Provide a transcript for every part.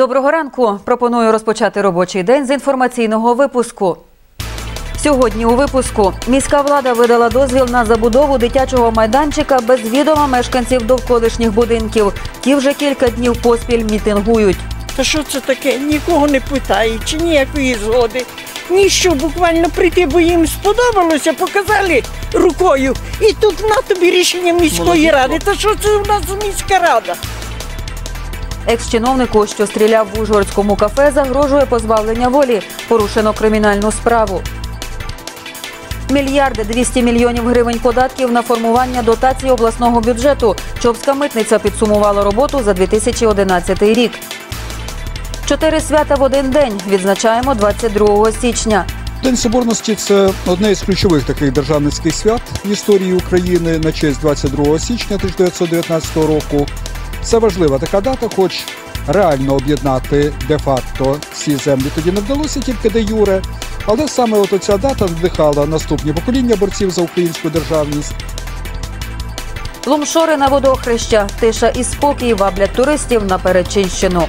Доброго ранку. Пропоную розпочати робочий день з інформаційного випуску. Сьогодні у випуску міська влада видала дозвіл на забудову дитячого майданчика без відома мешканців довколишніх будинків. Ті вже кілька днів поспіль мітингують. Та що це таке? Нікого не питають, чи ніякої згоди. Ніщо, буквально прийти, бо їм сподобалося, показали рукою. І тут на тобі рішення міської ради. Та що це у нас міська рада? Екс-чиновнику, що стріляв в Ужгородському кафе, загрожує позбавлення волі. Порушено кримінальну справу. Мільярди 200 мільйонів гривень податків на формування дотацій обласного бюджету. Чопська митниця підсумувала роботу за 2011 рік. Чотири свята в один день відзначаємо 22 січня. День Соборності це одне із ключових таких державницьких свят в історії України на честь 22 січня 1919 року. Це важлива така дата, хоч реально об'єднати де-факто всі землі тоді не вдалося тільки де юре. Але саме от оця дата надихала наступні покоління борців за українську державність. Лумшори на водохреща, тиша і спокій ваблять туристів на Перечинщину.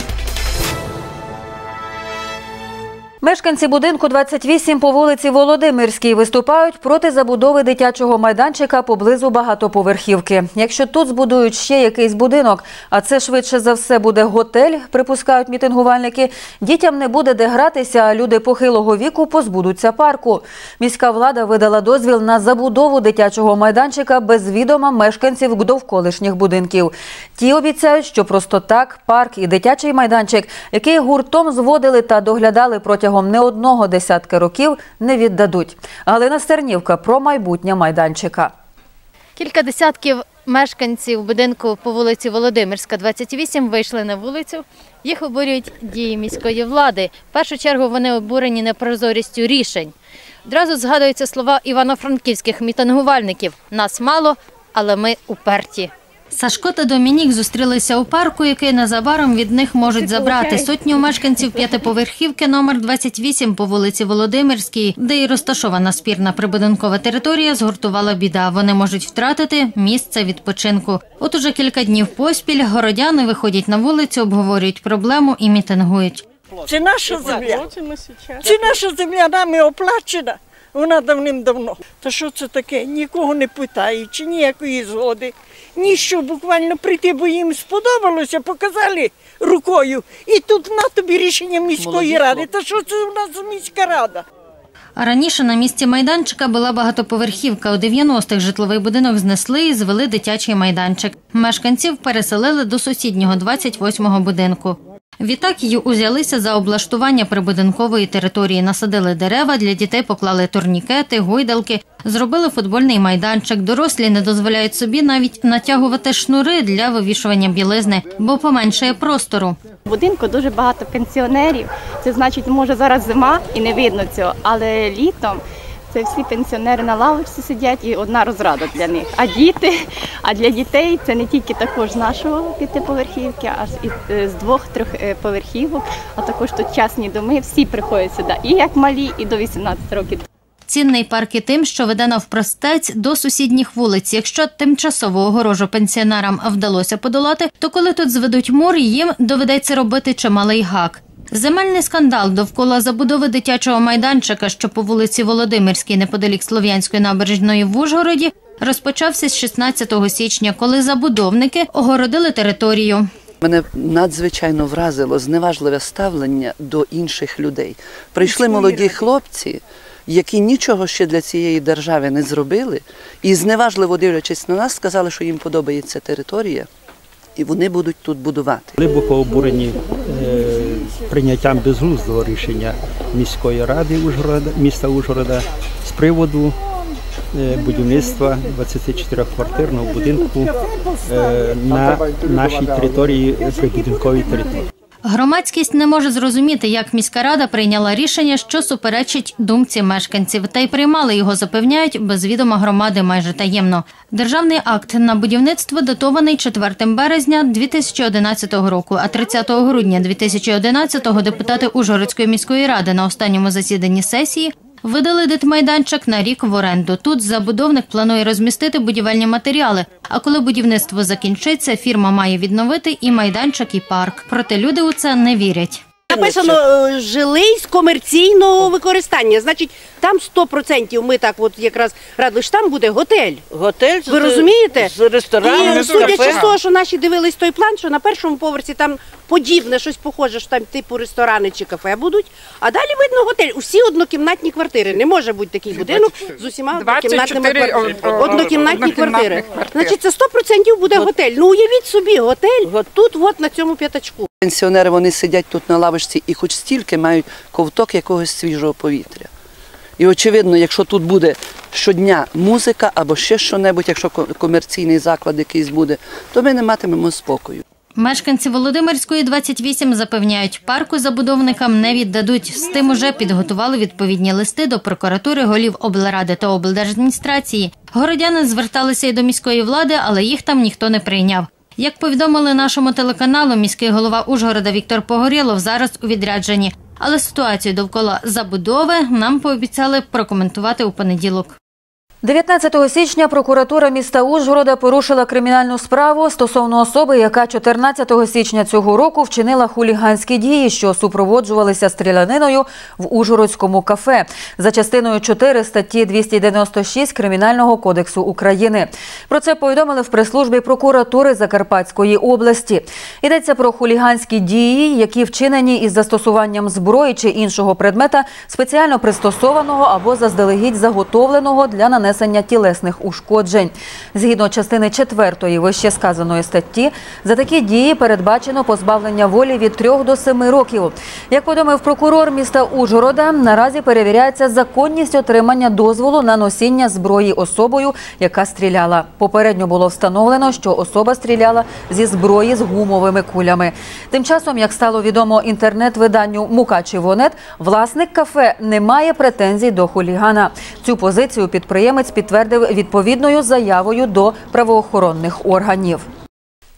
Мешканці будинку 28 по вулиці Володимирській виступають проти забудови дитячого майданчика поблизу багатоповерхівки. Якщо тут збудують ще якийсь будинок, а це швидше за все буде готель, припускають мітингувальники, дітям не буде де гратися, а люди похилого віку позбудуться парку. Міська влада видала дозвіл на забудову дитячого майданчика без відома мешканців довколишніх будинків. Ті обіцяють, що просто так парк і дитячий майданчик, який гуртом зводили та доглядали протягом не одного десятка років, не віддадуть. Галина Стернівка про майбутнє майданчика. Кілька десятків мешканців будинку по вулиці Володимирська, 28, вийшли на вулицю. Їх обурюють дії міської влади. В першу чергу вони обурені непрозорістю рішень. Одразу згадуються слова івано-франківських мітингувальників: нас мало, але ми уперті. Сашко та Домінік зустрілися у парку, який незабаром від них можуть забрати сотню мешканців п'ятиповерхівки номер 28 по вулиці Володимирській, де і розташована спірна прибудинкова територія, згуртувала біда. Вони можуть втратити місце відпочинку. От уже кілька днів поспіль городяни виходять на вулицю, обговорюють проблему і мітингують. Це наша земля. Це наша земля нами оплачена. Вона давним-давно. Та що це таке? Нікого не питають, чи ніякої згоди. Ніщо, буквально прийти, бо їм сподобалося, показали рукою. І тут на тобі рішення міської ради. Та що це у нас міська рада? А раніше на місці майданчика була багатоповерхівка. У 90-х житловий будинок знесли і звели дитячий майданчик. Мешканців переселили до сусіднього 28-го будинку. Відтак її узялися за облаштування прибудинкової території, насадили дерева, для дітей поклали турнікети, гойдалки, зробили футбольний майданчик. Дорослі не дозволяють собі навіть натягувати шнури для вивішування білизни, бо поменшає простору. В будинку дуже багато пенсіонерів. Це значить, може зараз зима і не видно цього, але літом це всі пенсіонери на лавочці сидять і одна розрада для них. А діти, а для дітей це не тільки також нашого п'ятиповерхівки, а і е, з двох-трьох е, поверхівок, а також тут частні доми. Всі приходять сюди, і як малі, і до 18 років. Цінний парк і тим, що веде навпростець до сусідніх вулиць. Якщо тимчасову огорожу пенсіонерам вдалося подолати, то коли тут зведуть мур, їм доведеться робити чималий гак. Земельний скандал довкола забудови дитячого майданчика, що по вулиці Володимирській, неподалік Слов'янської набережної в Ужгороді, розпочався з 16 січня, коли забудовники огородили територію. Мене надзвичайно вразило зневажливе ставлення до інших людей. Прийшли молоді хлопці, які нічого ще для цієї держави не зробили, і зневажливо дивлячись на нас, сказали, що їм подобається територія, і вони будуть тут будувати. Глибоко обурені е, прийняттям безглуздого рішення міської ради Ужгорода, міста Ужгорода з приводу е, будівництва 24-квартирного будинку е, на нашій території, прибудинковій території. Громадськість не може зрозуміти, як міська рада прийняла рішення, що суперечить думці мешканців, та й приймали його, запевняють, без відома громади майже таємно. Державний акт на будівництво датований 4 березня 2011 року, а 30 грудня 2011 депутати Ужгородської міської ради на останньому засіданні сесії Видали дитмайданчик на рік в оренду. Тут забудовник планує розмістити будівельні матеріали. А коли будівництво закінчиться, фірма має відновити і майданчик, і парк. Проте люди у це не вірять. Написано е, жилий з комерційного використання. Значить, там 100% ми так, от якраз радили, що там буде готель. Готель Ви розумієте? з рестораном, І з судячи кафе. з того, що наші дивились той план, що на першому поверсі там подібне, щось похоже, що там типу ресторани чи кафе будуть. А далі видно готель. Усі однокімнатні квартири. Не може бути такий будинок з усіма однокімнатними 24 квартирами. од- од- Однокімнатні однокімнатних квартири. квартир. Значить, це 100% буде готель. Ну уявіть собі, готель тут, от на цьому п'ятачку. Пенсіонери вони сидять тут на лавочці і хоч стільки мають ковток якогось свіжого повітря. І очевидно, якщо тут буде щодня музика або ще що-небудь, якщо комерційний заклад якийсь буде, то ми не матимемо спокою. Мешканці Володимирської 28 запевняють, парку забудовникам не віддадуть. З тим уже підготували відповідні листи до прокуратури, голів облради та облдержадміністрації. Городяни зверталися і до міської влади, але їх там ніхто не прийняв. Як повідомили нашому телеканалу, міський голова Ужгорода Віктор Погорєлов зараз у відрядженні. Але ситуацію довкола забудови нам пообіцяли прокоментувати у понеділок. 19 січня прокуратура міста Ужгорода порушила кримінальну справу стосовно особи, яка 14 січня цього року вчинила хуліганські дії, що супроводжувалися стріляниною в Ужгородському кафе за частиною 4 статті 296 Кримінального кодексу України. Про це повідомили в прес-службі прокуратури Закарпатської області. Йдеться про хуліганські дії, які вчинені із застосуванням зброї чи іншого предмета, спеціально пристосованого або заздалегідь заготовленого для нанесення тілесних ушкоджень. Згідно частини 4 вище сказаної статті, за такі дії передбачено позбавлення волі від 3 до 7 років. Як повідомив прокурор міста Ужгорода, наразі перевіряється законність отримання дозволу на носіння зброї особою, яка стріляла. Попередньо було встановлено, що особа стріляла зі зброї з гумовими кулями. Тим часом, як стало відомо інтернет-виданню Мукачевонет, власник кафе не має претензій до хулігана. Цю позицію підприємець підтвердив відповідною заявою до правоохоронних органів.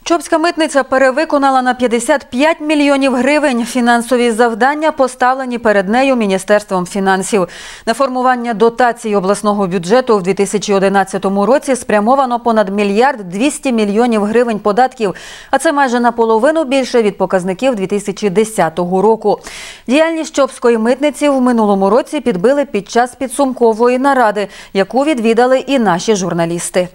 Чопська митниця перевиконала на 55 мільйонів гривень фінансові завдання, поставлені перед нею Міністерством фінансів. На формування дотацій обласного бюджету в 2011 році спрямовано понад мільярд 200 мільйонів гривень податків, а це майже наполовину більше від показників 2010 року. Діяльність Чопської митниці в минулому році підбили під час підсумкової наради, яку відвідали і наші журналісти.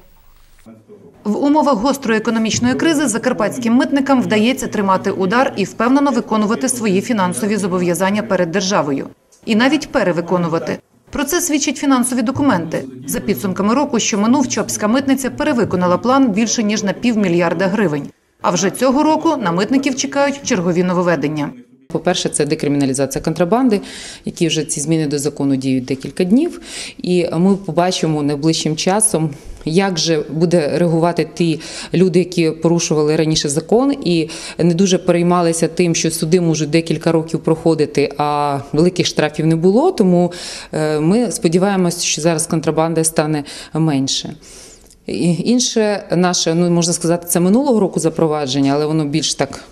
В умовах гострої економічної кризи закарпатським митникам вдається тримати удар і впевнено виконувати свої фінансові зобов'язання перед державою. І навіть перевиконувати. Про це свідчать фінансові документи. За підсумками року, що минув, Чопська митниця перевиконала план більше ніж на півмільярда гривень. А вже цього року на митників чекають чергові нововведення. По-перше, це декриміналізація контрабанди, які вже ці зміни до закону діють декілька днів. І ми побачимо найближчим часом, як же буде реагувати ті люди, які порушували раніше закон і не дуже переймалися тим, що суди можуть декілька років проходити, а великих штрафів не було. Тому е, ми сподіваємося, що зараз контрабанда стане менше. Інше наше, ну можна сказати, це минулого року запровадження, але воно більш так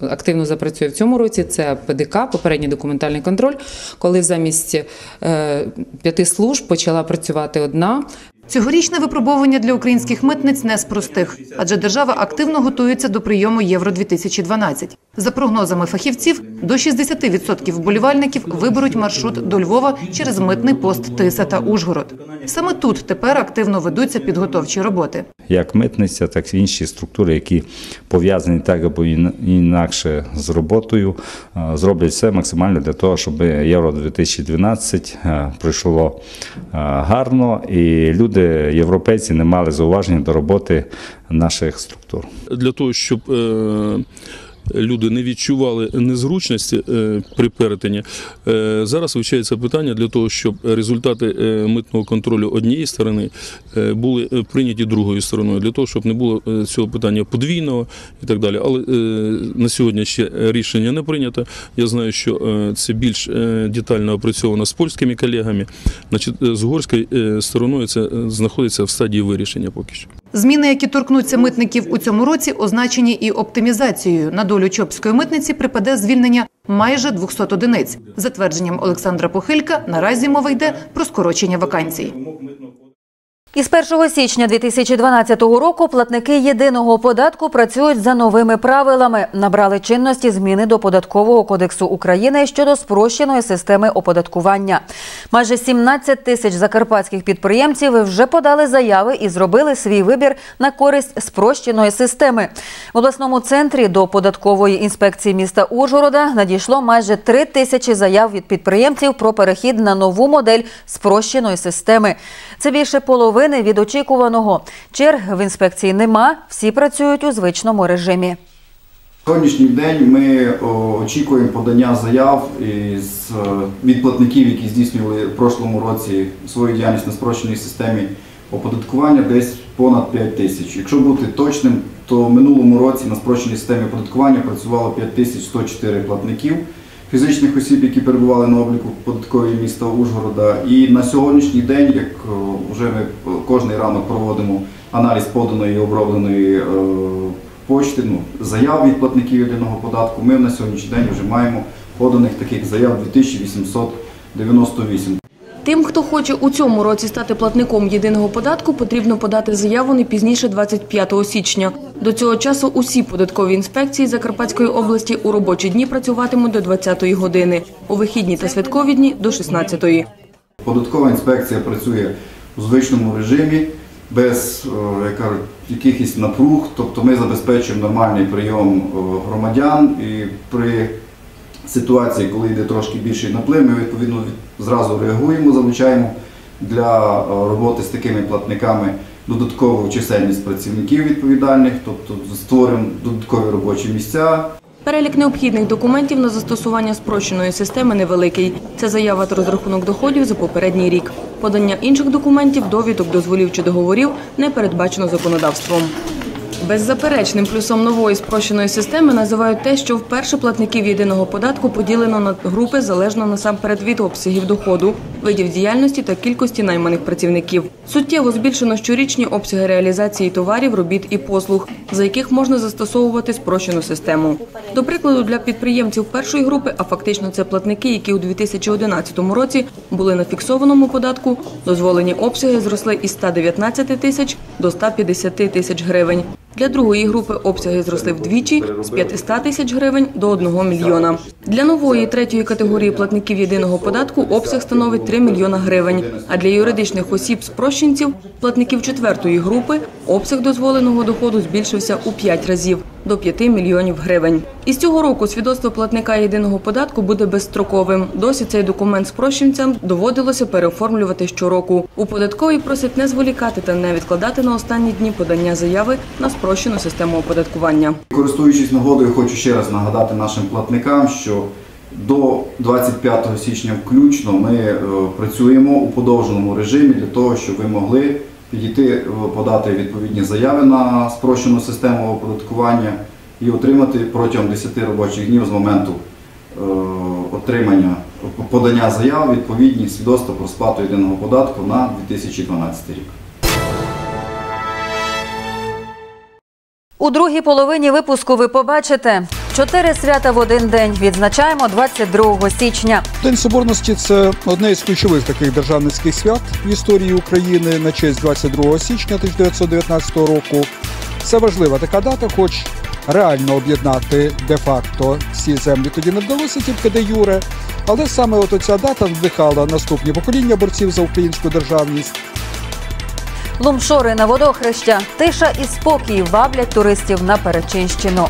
активно запрацює в цьому році. Це ПДК, попередній документальний контроль, коли замість е, п'яти служб почала працювати одна. Цьогорічне випробовування для українських митниць не з простих, адже держава активно готується до прийому Євро 2012 За прогнозами фахівців, до 60% вболівальників виберуть маршрут до Львова через митний пост Тиса та Ужгород. Саме тут тепер активно ведуться підготовчі роботи. Як митниця, так і інші структури, які пов'язані так або інакше з роботою, е, зроблять все максимально для того, щоб Євро 2012 е, пройшло е, гарно, і люди, європейці, не мали зауваження до роботи наших структур. для того, щоб е, люди не відчували незручності е, при перетині. Е, зараз вивчається питання для того, щоб результати е, митного контролю однієї сторони були прийняті другою стороною, для того, щоб не було цього питання подвійного і так далі. Але на сьогодні ще рішення не прийнято. Я знаю, що це більш детально опрацьовано з польськими колегами. Значить, з угорською стороною це знаходиться в стадії вирішення поки що. Зміни, які торкнуться митників у цьому році, означені і оптимізацією. На долю Чопської митниці припаде звільнення майже 200 одиниць. За твердженням Олександра Похилька, наразі мова йде про скорочення вакансій. Із 1 січня 2012 року платники єдиного податку працюють за новими правилами. Набрали чинності зміни до податкового кодексу України щодо спрощеної системи оподаткування. Майже 17 тисяч закарпатських підприємців вже подали заяви і зробили свій вибір на користь спрощеної системи. В обласному центрі до податкової інспекції міста Ужгорода надійшло майже 3 тисячі заяв від підприємців про перехід на нову модель спрощеної системи. Це більше половини від очікуваного. Черг в інспекції нема, всі працюють у звичному режимі. Сьогоднішній день ми очікуємо подання заяв із, е, від платників, які здійснювали в прошлому році свою діяльність на спрощеній системі оподаткування десь понад 5 тисяч. Якщо бути точним, то в минулому році на спрощеній системі оподаткування працювало 5104 платників фізичних осіб, які перебували на обліку податкової міста Ужгорода. І на сьогоднішній день, як вже ми кожний ранок проводимо аналіз поданої і обробленої е, почти, ну, заяв від платників єдиного податку, ми на сьогоднішній день вже маємо поданих таких заяв 2898. Тим, хто хоче у цьому році стати платником єдиного податку, потрібно подати заяву не пізніше 25 січня. До цього часу усі податкові інспекції Закарпатської області у робочі дні працюватимуть до 20-ї години, у вихідні та святкові дні – до 16-ї. Податкова інспекція працює у звичному режимі, без е, якихось напруг, тобто ми забезпечуємо нормальний прийом е, громадян і при ситуації, коли йде трошки більший наплив, ми відповідно зразу реагуємо, залучаємо для е, роботи з такими платниками додаткову чисельність працівників відповідальних, тобто створюємо додаткові робочі місця, Перелік необхідних документів на застосування спрощеної системи невеликий. Це заява та розрахунок доходів за попередній рік. Подання інших документів, довідок, дозволів чи договорів не передбачено законодавством. Беззаперечним плюсом нової спрощеної системи називають те, що вперше платників єдиного податку поділено на групи залежно насамперед від обсягів доходу, видів діяльності та кількості найманих працівників. Суттєво збільшено щорічні обсяги реалізації товарів, робіт і послуг, за яких можна застосовувати спрощену систему. До прикладу, для підприємців першої групи, а фактично це платники, які у 2011 році були на фіксованому податку, дозволені обсяги зросли із 119 тисяч до 150 тисяч гривень. Для другої групи обсяги зросли вдвічі з 500 тисяч гривень до 1 мільйона. Для нової третьої категорії платників єдиного податку обсяг становить 3 мільйона гривень. А для юридичних осіб спрощенців, платників четвертої групи, обсяг дозволеного доходу збільшився у 5 разів до 5 мільйонів гривень. Із цього року свідоцтво платника єдиного податку буде безстроковим. Досі цей документ спрощенцям доводилося переоформлювати щороку. У податковій просять не зволікати та не відкладати на останні дні подання заяви на спрощену систему оподаткування. Користуючись нагодою, хочу ще раз нагадати нашим платникам, що до 25 січня включно ми е, працюємо у подовженому режимі для того, щоб ви могли підійти е, подати відповідні заяви на спрощену систему оподаткування і отримати протягом 10 робочих днів з моменту е, отримання подання заяв відповідні свідоцтва про сплату єдиного податку на 2012 рік. У другій половині випуску ви побачите чотири свята в один день. Відзначаємо 22 січня. День Соборності це одне із ключових таких державницьких свят в історії України на честь 22 січня 1919 року. Це важлива така дата, хоч реально об'єднати де-факто всі землі тоді не вдалося тільки де юре. Але саме от ця дата надихала наступні покоління борців за українську державність. Лумшори на водохреща, тиша і спокій ваблять туристів на Перечинщину.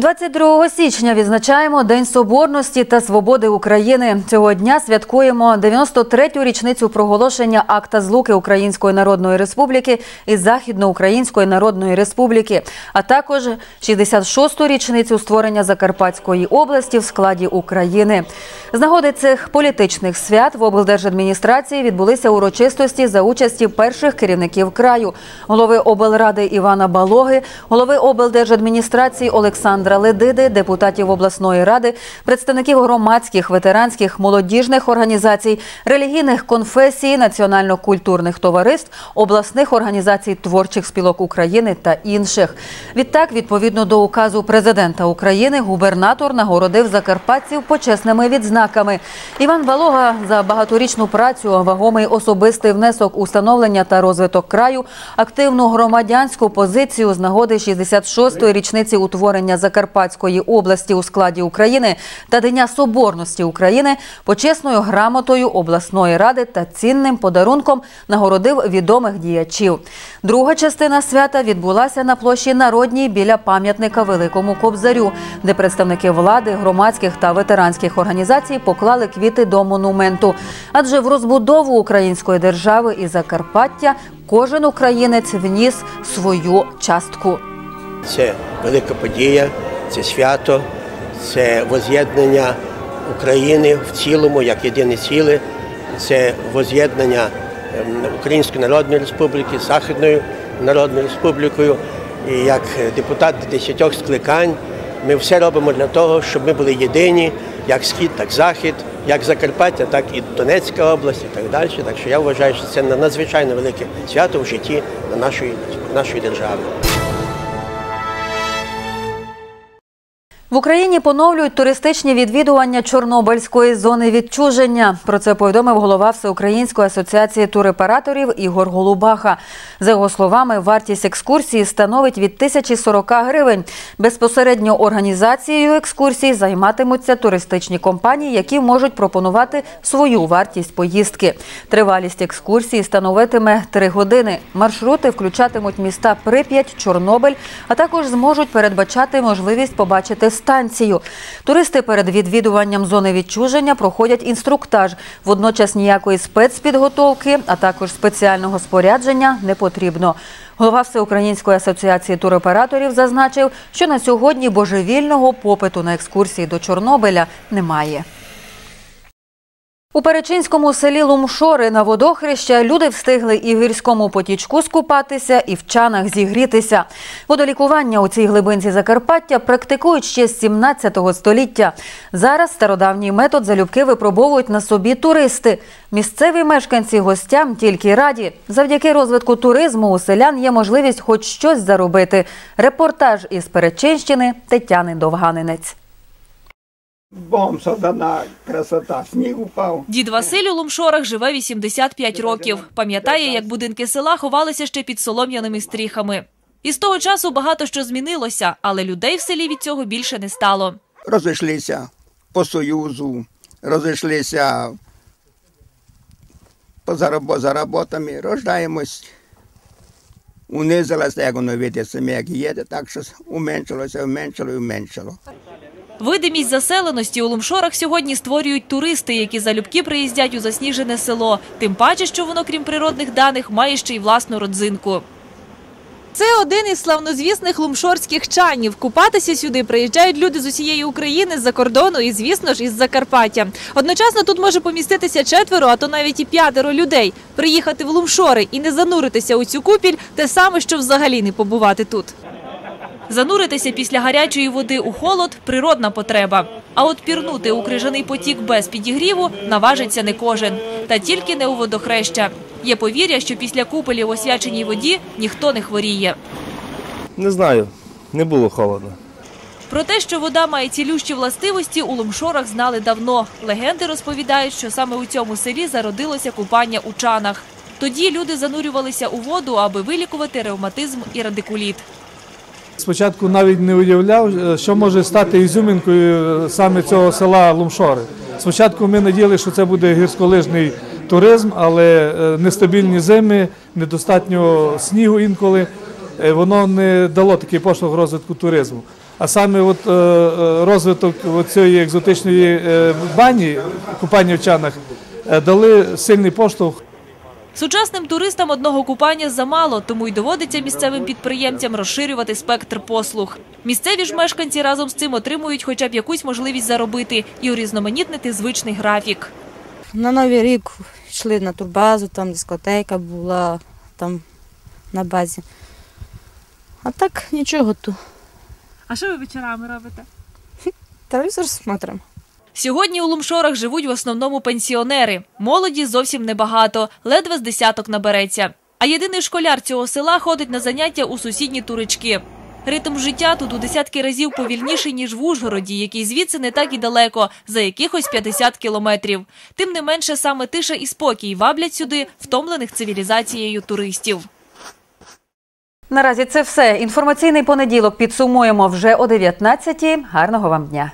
22 січня відзначаємо День Соборності та Свободи України. Цього дня святкуємо 93-ю річницю проголошення акта злуки Української Народної Республіки і Західноукраїнської Народної Республіки, а також 66-ту річницю створення Закарпатської області в складі України. З нагоди цих політичних свят в облдержадміністрації відбулися урочистості за участі перших керівників краю, голови облради Івана Балоги, голови облдержадміністрації Олександра Олександра Ледиди, депутатів обласної ради, представників громадських, ветеранських, молодіжних організацій, релігійних конфесій, національно-культурних товариств, обласних організацій творчих спілок України та інших. Відтак, відповідно до указу президента України, губернатор нагородив закарпатців почесними відзнаками. Іван Балога за багаторічну працю, вагомий особистий внесок у становлення та розвиток краю, активну громадянську позицію з нагоди 66-ї річниці утворення Закарпатської області у складі України та Дня Соборності України почесною грамотою обласної ради та цінним подарунком нагородив відомих діячів. Друга частина свята відбулася на площі Народній біля пам'ятника Великому Кобзарю, де представники влади, громадських та ветеранських організацій поклали квіти до монументу. Адже в розбудову української держави і Закарпаття кожен українець вніс свою частку. Це велика подія, це свято, це воз'єднання України в цілому, як єдине ціле, це воз'єднання ем, Української Народної Республіки з Західною Народною Республікою. І як депутат десятьох скликань ми все робимо для того, щоб ми були єдині, як схід, так захід, як Закарпаття, так і Донецька область, і так далі. Так що я вважаю, що це надзвичайно велике свято в житті нашої, нашої держави. В Україні поновлюють туристичні відвідування Чорнобильської зони відчуження. Про це повідомив голова Всеукраїнської асоціації туроператорів Ігор Голубаха. За його словами, вартість екскурсії становить від 1040 гривень. Безпосередньо організацією екскурсій займатимуться туристичні компанії, які можуть пропонувати свою вартість поїздки. Тривалість екскурсії становитиме 3 години. Маршрути включатимуть міста Прип'ять, Чорнобиль, а також зможуть передбачати можливість побачити станцію. Туристи перед відвідуванням зони відчуження проходять інструктаж. Водночас ніякої спецпідготовки, а також спеціального спорядження не потрібно. Голова Всеукраїнської асоціації туроператорів зазначив, що на сьогодні божевільного попиту на екскурсії до Чорнобиля немає. У Перечинському селі Лумшори на водохреща люди встигли і в гірському потічку скупатися, і в чанах зігрітися. Водолікування у цій глибинці Закарпаття практикують ще з 17 століття. Зараз стародавній метод залюбки випробовують на собі туристи. Місцеві мешканці гостям тільки раді. Завдяки розвитку туризму у селян є можливість хоч щось заробити. Репортаж із Перечинщини Тетяни Довганинець. Бом садана красота, сніг упав. Дід Василь у Лумшорах живе 85 років. Пам'ятає, як будинки села ховалися ще під солом'яними стріхами. І з того часу багато що змінилося, але людей в селі від цього більше не стало. Розійшлися по Союзу, розійшлися по за роботами, рождаємось. Унизилося, як воно видите самі, як їде, так що уменшилося, уменшило і уменшило. Видимість заселеності у Лумшорах сьогодні створюють туристи, які залюбки приїздять у засніжене село. Тим паче, що воно, крім природних даних, має ще й власну родзинку. Це один із славнозвісних лумшорських чанів. Купатися сюди приїжджають люди з усієї України, з-за кордону і, звісно ж, із Закарпаття. Одночасно тут може поміститися четверо, а то навіть і п'ятеро людей. Приїхати в Лумшори і не зануритися у цю купіль – те саме, що взагалі не побувати тут. Зануритися після гарячої води у холод – природна потреба. А от пірнути у крижаний потік без підігріву наважиться не кожен. Та тільки не у водохреща. Є повір'я, що після купелі в освяченій воді ніхто не хворіє. Не знаю, не було холодно. Про те, що вода має цілющі властивості, у Лумшорах знали давно. Легенди розповідають, що саме у цьому селі зародилося купання у чанах. Тоді люди занурювалися у воду, аби вилікувати ревматизм і радикуліт. Спочатку навіть не уявляв, е, що може стати ізюмінкою е, саме цього села Лумшори. Спочатку ми надіялися, що це буде гірськолижний туризм, але е, нестабільні зими, недостатньо снігу інколи. Воно не дало такий поштовх розвитку туризму. А саме от, розвиток цієї екзотичної бані, купання в чанах, дали сильний поштовх Сучасним туристам одного купання замало, тому й доводиться місцевим підприємцям розширювати спектр послуг. Місцеві ж мешканці разом з цим отримують хоча б якусь можливість заробити і урізноманітнити звичний графік. На Новий рік йшли на турбазу, там дискотека була там на базі. А так нічого тут. А що ви вечорами робите? Телевізор смотримо. Сьогодні у Лумшорах живуть в основному пенсіонери. Молоді зовсім небагато, ледве з десяток набереться. А єдиний школяр цього села ходить на заняття у сусідні турички. Ритм життя тут у десятки разів повільніший, ніж в Ужгороді, який звідси не так і далеко, за якихось 50 кілометрів. Тим не менше, саме тиша і спокій ваблять сюди втомлених цивілізацією туристів. Наразі це все. Інформаційний понеділок підсумуємо вже о 19-й. Гарного вам дня.